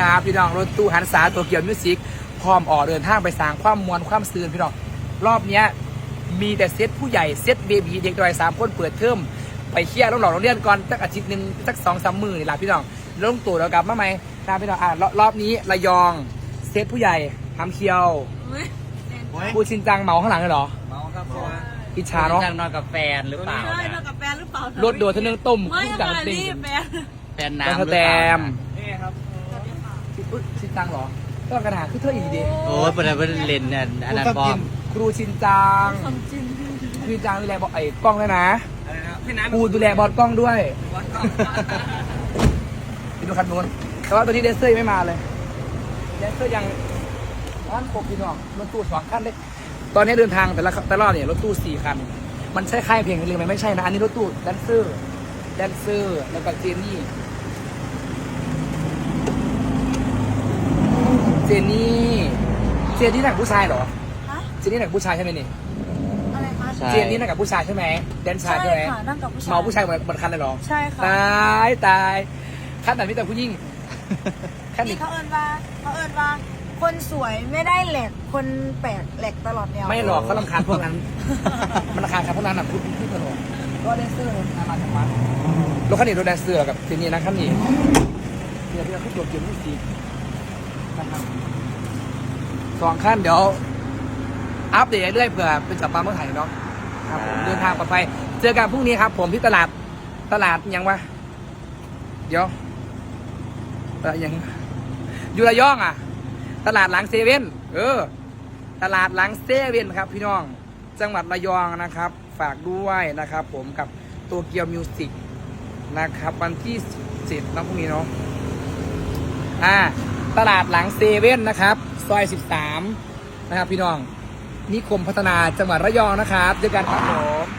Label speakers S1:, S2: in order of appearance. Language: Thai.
S1: ครับพี่น้องรถตู้หันษาตัวเกียวมิวสิกพร้อมออกเดินทางไปสร้างความมวลความซื่นพี่น้องรอบเนี้ยมีแต่เซตผู้ใหญ่เซตเบบีเด็กดอยสามคนเปิดเทอมไปเคลียร์โรงหล่อโรงเรียนก่อนสักอาทิตย์หนึ่งสักสองสามมือนี่แหละพี่น้องลงตัวแล้วกลับมาไหมนะพี่น้องอะรอบรอบนี้ระยองเซตผู้ใหญ่ทำเคียว
S2: อุ๊ย
S1: กูชินจังเมาข้างหลังเลยเหรอ
S3: เมาครับเพราะว่า
S1: อิจฉาเนาะ
S3: จังนอนกับแฟนหรือเปล่า
S2: ใช่
S3: เนี่ย
S2: เท่ากับแฟนหรือเปล่าร
S1: ถโดดเทานึงต้ม
S2: ไม่
S1: คู่
S2: ค่ะ
S1: กับติ่ง
S2: นี่แฟน
S3: แฟน
S1: แล้
S3: น้ำ
S1: ว
S3: หรื
S1: ส
S3: อ
S1: แต
S3: เปล่าม
S1: นี่ครับ ชินจังเหรอต้องกระดาษคือเธออีกดี
S3: โอ้ยประเด็นประเด็นเลนเนี่ยอันนั้นบอม
S1: ครูชินจัง
S2: ความจริง
S1: ครูชินจังดูแลบอลไอ้กล้องด้วยนะ
S3: พี่น้ำ
S1: ครูดูแลบอลกล้องด้วยไปดูคันนู้นแต่ว่าตัวนี้เดนเซอร์ยังไม่มาเลยเดนเซอร์ยังร้านครบพี่น้องรถตู้สองคันเลยตอนนี้เดินทางแต่ละแต่ละรอบเนี่ยรถตู้สี่คัน มันใช่ค่ายเพลงหรือไม่ไม่ใช่นะ อันนี้รถตู้แดนเซอร์แดนเซอร์แล้วก็เจน เจนนี่ เจนนี่หนักผู้ชายเหรอ
S2: ฮะ
S1: เจนนี่หนักผู้ชายใช่ไหมนี่
S2: อะไรคะ
S3: ใช่
S1: เจนนี่หนักกับผู้ชายใช่ไหมแดนชายใช่ไหม
S2: ค่ะนั่งกับผู้ชาย
S1: เมาผู้ชายเหมือนเหมือนคันเลยเหรอ
S2: ใช่ค่ะ
S1: ตายตายขั้นไหนมีแต่ผู้หญิงขั้น
S2: นี่
S1: นี้
S2: เขาเอินว่าเขาเอินว่า คนสวยไม่ได้แหลกคนแปลกแหลกตลอดแนว
S1: ไม่หรอกเขาลำคาญพวกนั้น มันลำคาญครับพวกนั้นอะพูดพูดถนนก็แดนเซอร์มามาจากวัดรถคันนี้รถแดนเซอร์กับเจนนี่นะขั้นนี้เดี๋ยวเดี๋ยวขึ้นตัวเกียร์มือสี นะครับสองขั้นเดี๋ยว อัปเดตเรื่อยๆเผื่อเป็นจับปลาเมื่อไหร่เนาะครับผมเดินทางปลอดภัยเจอกันพรุ่งนี้ครับ ผมที่ตลาดตลาดยังวะเดี๋ยวตลาดยังอยู่ระยองอะ ตลาดหลังเซเว่นเออ ตลาดหลังเซเว่นครับ พี่น้อง จังหวัดระยองนะครับ ฝากด้วยนะครับ ผมกับตัวเกียวมิวสิกนะครับ วันที่เจ็ดนะพรุ่งนี้เนาะอ่า ตลาดหลังเซเว่นนะครับ ซอย 13 นะครับพี่น้องนิคมพัฒนาจังหวัดระยองนะครับเจอกันครับผม